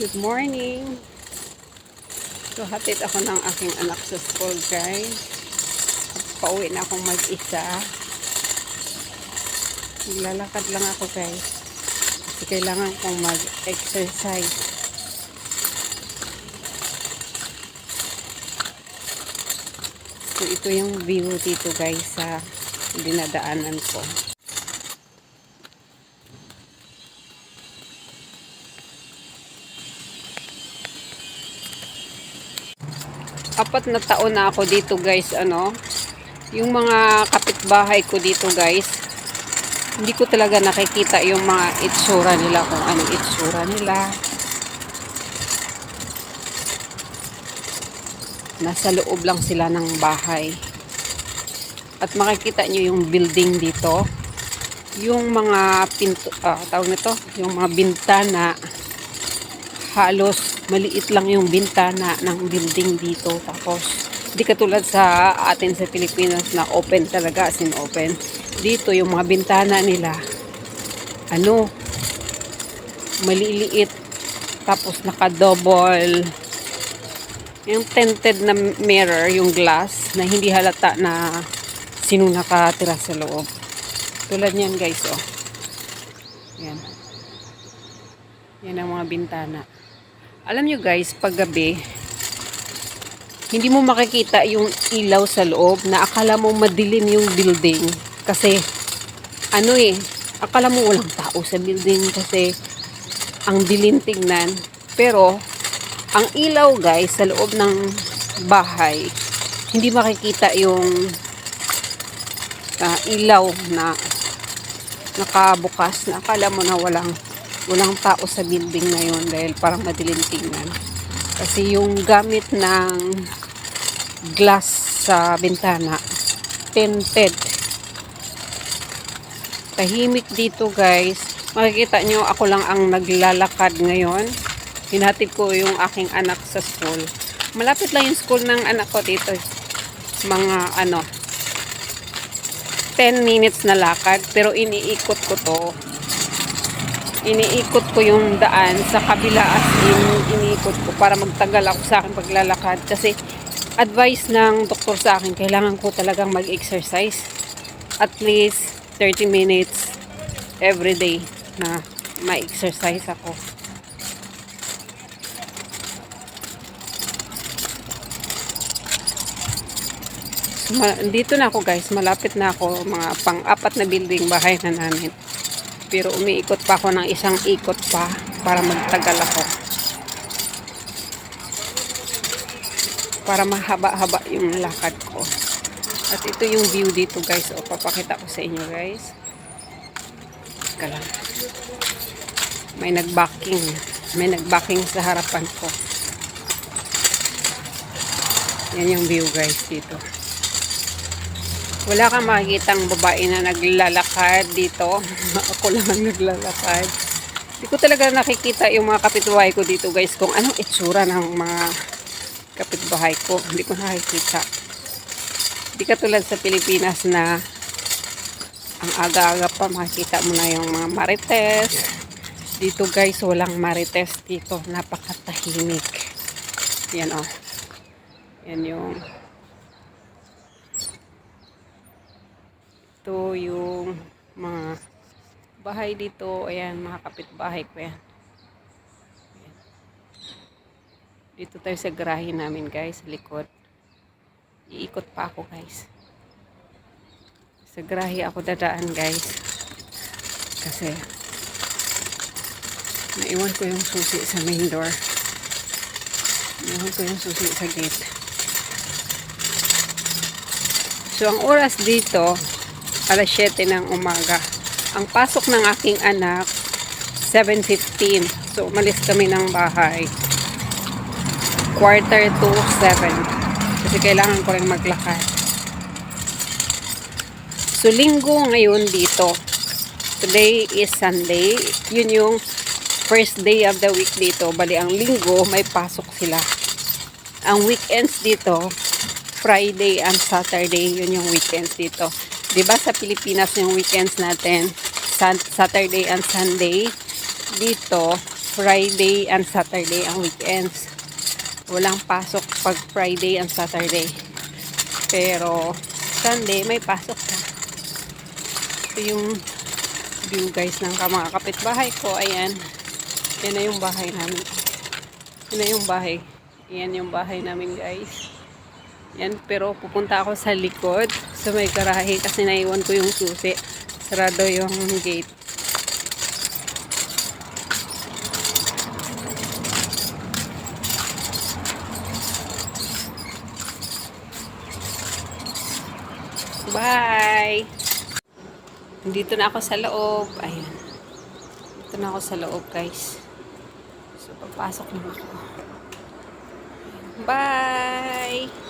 Good morning. So, hatid ako ng aking anak sa school, guys. Pauwi na akong mag-isa. Naglalakad lang ako, guys. Kasi kailangan kong mag-exercise. So, ito yung view dito, guys, sa dinadaanan ko. Apat na taon na ako dito guys ano. Yung mga kapitbahay ko dito guys hindi ko talaga nakikita yung mga itsura nila kung anong itsura nila. Nasa loob lang sila ng bahay. At makikita nyo yung building dito. Yung mga pinto ah, tawag nito? Yung mga bintana halos maliit lang yung bintana ng building dito. Tapos, di katulad sa atin sa Pilipinas na open talaga, as in open. Dito, yung mga bintana nila, ano, maliliit. Tapos, naka-double. Yung tinted na mirror, yung glass, na hindi halata na sino nakatira sa loob. Tulad niyan, guys, oh. Yan. Yan ang mga bintana. Alam nyo guys, pag gabi, hindi mo makikita yung ilaw sa loob na akala mo madilim yung building. Kasi, ano eh, akala mo walang tao sa building kasi ang dilim tingnan. Pero, ang ilaw guys sa loob ng bahay, hindi makikita yung ah, ilaw na nakabukas na akala mo na walang walang tao sa building na yun dahil parang madilim tingnan. Kasi yung gamit ng glass sa bintana, tinted. Tahimik dito guys. Makikita nyo ako lang ang naglalakad ngayon. Hinatid ko yung aking anak sa school. Malapit lang yung school ng anak ko dito. Mga ano, 10 minutes na lakad. Pero iniikot ko to iniikot ko yung daan sa kabila as in iniikot ko para magtagal ako sa aking paglalakad. Kasi advice ng doktor sa akin kailangan ko talagang mag-exercise at least 30 minutes every day na ma-exercise ako. Dito na ako guys. Malapit na ako mga pang-apat na building bahay na namin pero umiikot pa ako ng isang ikot pa para magtagal ako. Para mahaba-haba yung lakad ko. At ito yung view dito guys. O papakita ko sa inyo guys. Teka lang. May nagbacking. May nagbacking sa harapan ko. Yan yung view guys dito wala kang makikitang babae na naglalakad dito. Ako lang ang naglalakad. Hindi ko talaga nakikita yung mga kapitbahay ko dito guys kung anong itsura ng mga kapitbahay ko. Hindi ko nakikita. Hindi katulad sa Pilipinas na ang aga-aga pa makikita mo na yung mga marites. Dito guys, walang marites dito. Napakatahimik. Yan o. Oh. Yan yung ito yung mga bahay dito. Ayan mga kapitbahay ko yan. Ayan. dito tayo sa garahe namin guys likod. Iikot pa ako guys. Sa garahe ako dadaan guys. Kasi naiwan ko yung susi sa main door. Naiwan ko yung susi sa gate. So ang oras dito alas 7 ng umaga. Ang pasok ng aking anak, 7.15. So, umalis kami ng bahay. Quarter to 7. Kasi kailangan ko rin maglakad. So, linggo ngayon dito. Today is Sunday. Yun yung first day of the week dito. Bali, ang linggo, may pasok sila. Ang weekends dito, Friday and Saturday, yun yung weekends dito. 'Di ba sa Pilipinas yung weekends natin, Saturday and Sunday. Dito Friday and Saturday ang weekends. Walang pasok pag Friday and Saturday. Pero Sunday may pasok ka. Ito yung view guys ng mga kapitbahay ko. Ayan. Yan na yung bahay namin. Yan na yung bahay. Yan yung bahay namin guys. Yan, pero pupunta ako sa likod sa may garahe kasi naiwan ko yung susi. Sarado yung gate. Bye! Dito na ako sa loob. Ayan. Dito na ako sa loob, guys. So, papasok na ako. Bye!